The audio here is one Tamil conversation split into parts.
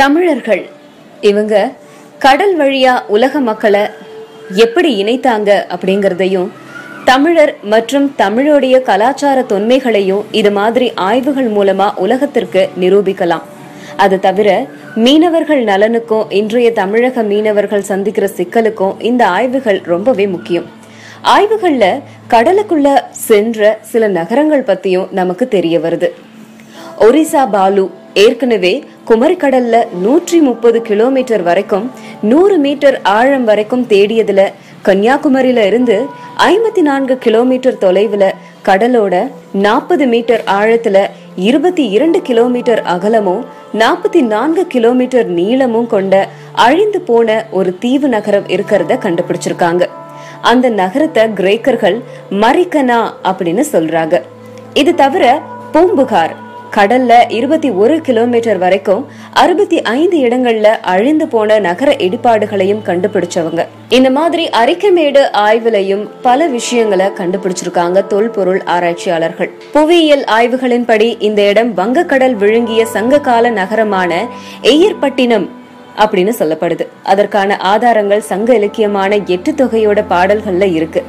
தமிழர்கள். இவங்க கடல் வழியா உலக மக்களை எப்படி இணைத்தாங்க அப்படிங்கறதையும் தமிழர் மற்றும் தமிழுடைய கலாச்சார தொன்மைகளையும் இது மாதிரி ஆய்வுகள் மூலமா உலகத்திற்கு நிரூபிக்கலாம். அது தவிர மீனவர்கள் நலனுக்கும் இன்றைய தமிழக மீனவர்கள் சந்திக்கிற சிக்கலுக்கும் இந்த ஆய்வுகள் ரொம்பவே முக்கியம். ஆய்வுகள்ல கடலுக்குள்ள சென்ற சில நகரங்கள் பத்தியும் நமக்கு தெரிய வருது. ஒரிசா பாலு ஏற்கனவே குமரிக்கடல்ல நூற்றி முப்பது கிலோமீட்டர் வரைக்கும் நூறு மீட்டர் ஆழம் வரைக்கும் தேடியதுல கன்னியாகுமரியில இருந்து ஐம்பத்தி நான்கு கிலோமீட்டர் தொலைவுல கடலோட நாற்பது மீட்டர் ஆழத்துல இருபத்தி இரண்டு கிலோமீட்டர் அகலமும் நாற்பத்தி நான்கு கிலோமீட்டர் நீளமும் கொண்ட அழிந்து போன ஒரு தீவு நகரம் இருக்கிறத கண்டுபிடிச்சிருக்காங்க. அந்த நகரத்தை கிரேக்கர்கள் மரிக்கனா அப்படின்னு சொல்றாங்க. இது தவிர பூம்புகார். கடல்ல இருபத்தி ஒரு கிலோமீட்டர் வரைக்கும் அறுபத்தி ஐந்து இடங்கள்ல அழிந்து போன நகர இடிபாடுகளையும் கண்டுபிடிச்சவங்க. இந்த மாதிரி அரிக்கமேடு ஆய்வுலையும் பல விஷயங்களை கண்டுபிடிச்சிருக்காங்க தொல்பொருள் ஆராய்ச்சியாளர்கள். புவியியல் ஆய்வுகளின்படி இந்த இடம் வங்கக்கடல் விழுங்கிய சங்ககால நகரமான எய்யர்பட்டினம் அப்படின்னு சொல்லப்படுது. அதற்கான ஆதாரங்கள் சங்க இலக்கியமான எட்டு தொகையோட பாடல்கள்ல இருக்கு.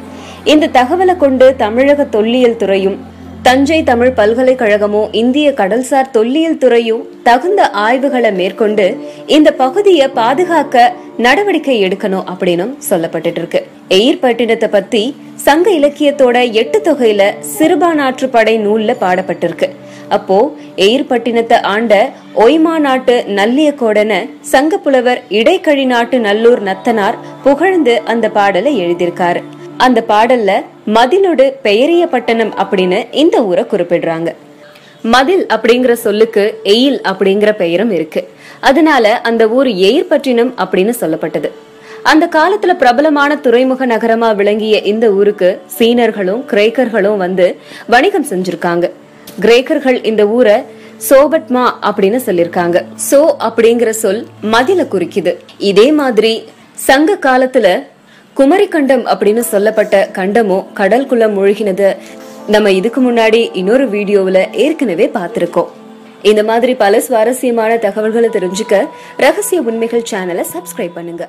இந்த தகவலை கொண்டு தமிழக தொல்லியல் துறையும் தஞ்சை தமிழ் பல்கலைக்கழகமோ இந்திய கடல்சார் தொல்லியல் துறையும் தகுந்த ஆய்வுகளை மேற்கொண்டு இந்த பகுதியை பாதுகாக்க நடவடிக்கை எடுக்கணும் அப்படின்னும் சொல்லப்பட்டுட்டு இருக்கு எயிர் பட்டினத்தை பத்தி சங்க இலக்கியத்தோட எட்டு தொகையில சிறுபானாற்று படை நூல்ல பாடப்பட்டிருக்கு. அப்போ எயிர்பட்டினத்தை ஆண்ட ஒய்மா நாட்டு நல்லியக்கோடன சங்கப்புலவர் இடைக்கழி நாட்டு நல்லூர் நத்தனார் புகழ்ந்து அந்த பாடலை எழுதியிருக்காரு. அந்த பாடல்ல மதிலோடு பெயரிய பட்டணம் அப்படின்னு இந்த ஊரை குறிப்பிடுறாங்க. மதில் அப்படிங்கிற சொல்லுக்கு எயில் அப்படிங்கிற பெயரும் இருக்கு. அதனால அந்த ஊர் எயிர் பட்டினம் அப்படின்னு சொல்லப்பட்டது. அந்த காலத்துல பிரபலமான துறைமுக நகரமா விளங்கிய இந்த ஊருக்கு சீனர்களும் கிரேக்கர்களும் வந்து வணிகம் செஞ்சிருக்காங்க. கிரேக்கர்கள் இந்த ஊரை சோபட்மா அப்படின்னு சொல்லிருக்காங்க. சோ அப்படிங்கிற சொல் மதில குறிக்குது. இதே மாதிரி சங்க காலத்துல குமரி கண்டம் அப்படின்னு சொல்லப்பட்ட கண்டமும் கடல்குள்ள மூழ்கினது. நம்ம இதுக்கு முன்னாடி இன்னொரு வீடியோவில் ஏற்கனவே பார்த்துருக்கோம். இந்த மாதிரி பல சுவாரஸ்யமான தகவல்களை தெரிஞ்சுக்க ரகசிய உண்மைகள் சேனலை சப்ஸ்கிரைப் பண்ணுங்க.